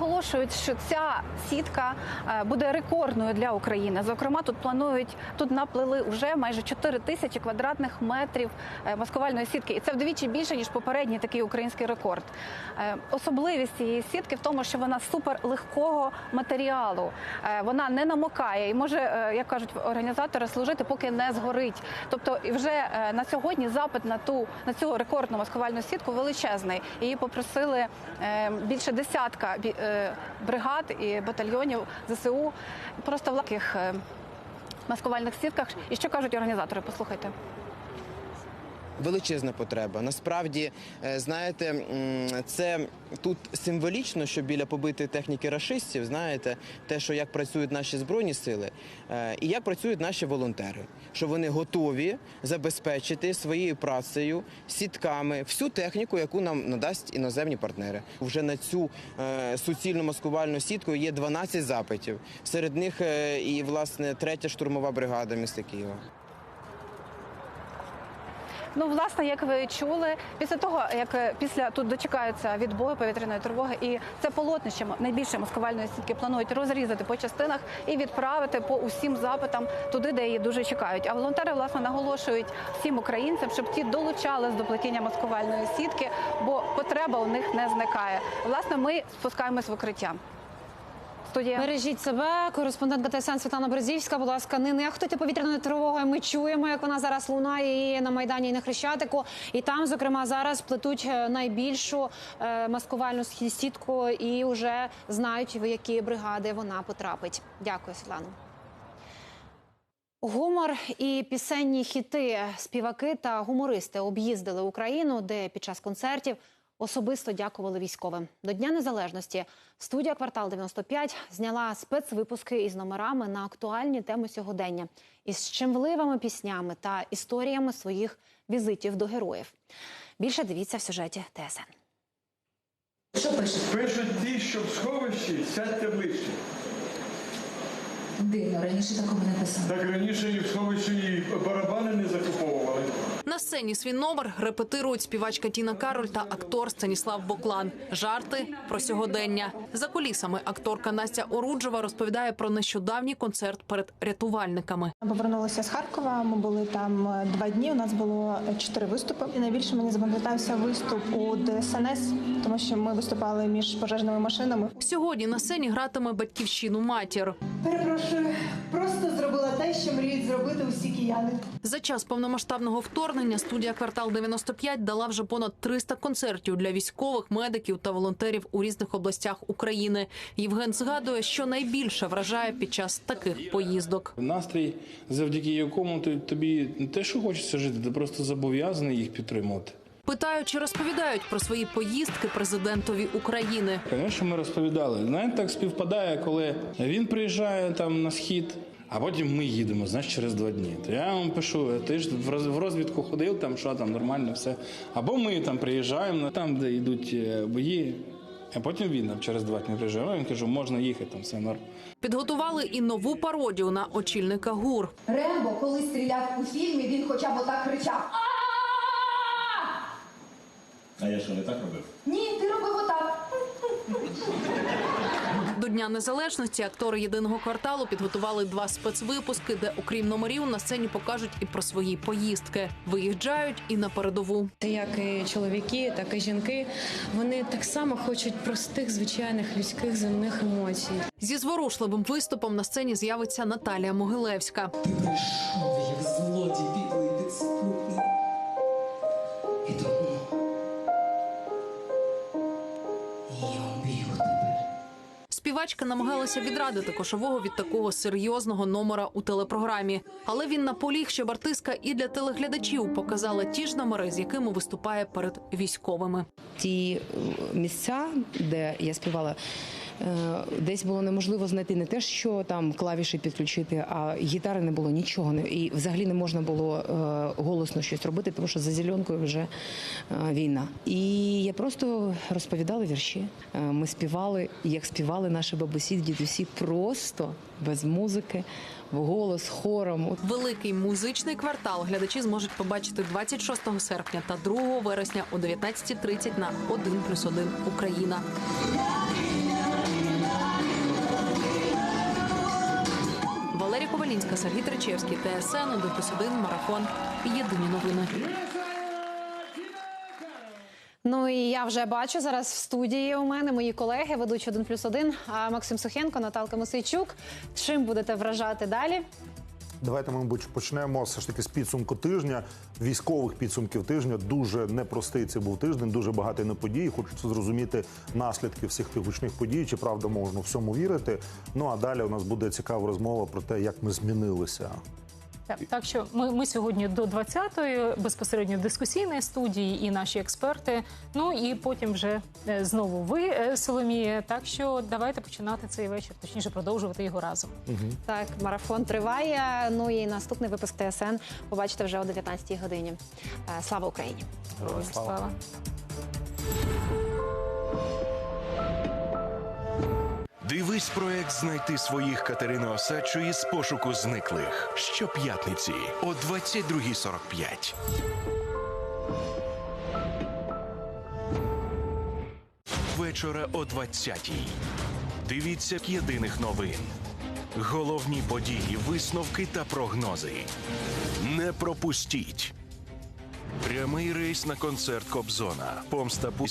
наголошують, що ця сітка е, буде рекордною для України. Зокрема, тут планують тут наплили вже майже 4 тисячі квадратних метрів е, маскувальної сітки, і це вдвічі більше ніж попередній такий український рекорд. Е, Особливість цієї сітки в тому, що вона суперлегкого матеріалу. Е, Вона не намокає і може, як кажуть організатори, служити, поки не згорить. Тобто, вже на сьогодні запит на ту на цю рекордну маскувальну сітку величезний. Її попросили е, більше десятка бригад і батальйонів ЗСУ просто в таких е, маскувальних сітках. І що кажуть організатори? Послухайте. Величезна потреба. Насправді, е, знаєте, це тут символічно, що біля побитої техніки рашистів, знаєте, те, що як працюють наші збройні сили, е, і як працюють наші волонтери, що вони готові забезпечити своєю працею, сітками всю техніку, яку нам надасть іноземні партнери. Вже на цю е, суцільну маскувальну сітку є 12 запитів. Серед них і власне третя штурмова бригада міста Києва. Ну, власне, як ви чули, після того як е, після тут дочекаються відбою повітряної тривоги, і це полотнище найбільше маскувальної сітки планують розрізати по частинах і відправити по усім запитам туди, де її дуже чекають. А волонтери власне наголошують всім українцям, щоб ті долучались до плетіння маскувальної сітки, бо потреба у них не зникає. Власне, ми спускаємось в укриття. Студія. Бережіть себе, кореспондентка ТСН Світлана Березівська. Будь ласка, не нехтуйте повітряною тривогою. Ми чуємо, як вона зараз лунає і на майдані, і на хрещатику. І там, зокрема, зараз плетуть е, найбільшу е, маскувальну сітку і вже знають, в які бригади вона потрапить. Дякую, Світлано. Гумор і пісенні хіти, співаки та гумористи об'їздили Україну, де під час концертів особисто дякували військовим. До Дня Незалежності студія Квартал 95 зняла спецвипуски із номерами на актуальні теми сьогодення із чимливими піснями та історіями своїх візитів до героїв. Більше дивіться в сюжеті ТСН. Що пишеш? Пишуть ті, що в сховищі, сядьте ближче. Дивно, раніше такого не писав. Так раніше і в сховищі і барабани не закуповували. На сцені свій номер репетирують співачка Тіна Кароль та актор Станіслав Боклан. Жарти про сьогодення. За кулісами акторка Настя Оруджева розповідає про нещодавній концерт перед рятувальниками. Ми Повернулися з Харкова. Ми були там е, два дні. У нас було чотири виступи. І найбільше мені запам'ятався виступ у ДСНС, тому що ми виступали між пожежними машинами. Сьогодні на сцені гратиме батьківщину матір. Перепрошую, просто зробила те, що мріють зробити усі кияни. За час повномасштабного вторгнення студія квартал 95 дала вже понад 300 концертів для військових, медиків та волонтерів у різних областях України. Євген згадує, що найбільше вражає під час таких поїздок. Настрій, завдяки якому ти тобі не те, що хочеться жити, ти просто зобов'язаний їх підтримувати. Питають, чи розповідають про свої поїздки президентові України. Звісно, ми розповідали. Знаєте, так співпадає, коли він приїжджає там на схід, а потім ми їдемо, знаєш, через два дні. То я вам пишу, ти ж в розвідку ходив, там що там нормально, все. Або ми там приїжджаємо, там, де йдуть е, бої. А потім він там через два дні приїжджає. Він кажу, можна їхати, там все норм. Підготували і нову пародію на очільника ГУР. Рембо, коли стріляв у фільмі, він хоча б отак кричав: а А я що не так робив? Ні, ти робив отак. До Дня Незалежності актори єдиного кварталу підготували два спецвипуски, де, окрім номерів, на сцені покажуть і про свої поїздки. Виїжджають і на передову. Як і чоловіки, так і жінки, вони так само хочуть простих, звичайних людських земних емоцій. Зі зворушливим виступом на сцені з'явиться Наталія Могилевська. Ти прийшов, як злодій підлий підспутний. І тому я вб'ю тебе. Співачка намагалася відрадити кошового від такого серйозного номера у телепрограмі, але він наполіг, щоб артистка і для телеглядачів показала ті ж номери, з якими виступає перед військовими. Ті місця, де я співала. Е, Десь було неможливо знайти не те, що там клавіші підключити, а гітари не було нічого. І взагалі не можна було е, голосно щось робити, тому що за зеленкою вже е, війна. І я просто розповідала вірші. Ми співали, як співали наші бабусі, дідусі, просто без музики, голос, хором. Великий музичний квартал глядачі зможуть побачити 26 серпня та 2 вересня о 19.30 на 1+,1 Україна. Дар'я Ковалінська, Сергій Тречевський, ТСН 1+,1, Марафон. Єдині новини. Ну і я вже бачу зараз в студії у мене мої колеги, ведучі 1 плюс 1, Максим Сухенко, Наталка Мосейчук. Чим будете вражати далі? Давайте ми, почнемо все ж таки з підсумку тижня, військових підсумків тижня. Дуже непростий це був тиждень, дуже багатий на події. Хочеться зрозуміти наслідки всіх тих гучних подій, чи правда можна всьому вірити. Ну а далі у нас буде цікава розмова про те, як ми змінилися. Так, так що ми, ми сьогодні до 20-ї безпосередньо дискусійної студії і наші експерти. Ну і потім вже е, знову ви, е, Соломія. Так що давайте починати цей вечір, точніше продовжувати його разом. Так, марафон триває. Ну і наступний випуск ТСН побачите вже о 19-й годині. Е, Слава Україні! Героям слава. Дивись проект знайти своїх Катерини Осадчої з пошуку зниклих щоп'ятниці о 22.45. Вечора о 20.00. Дивіться єдиних новин. Головні події, висновки та прогнози. Не пропустіть. Прямий рейс на концерт Кобзона. Помста Пусько.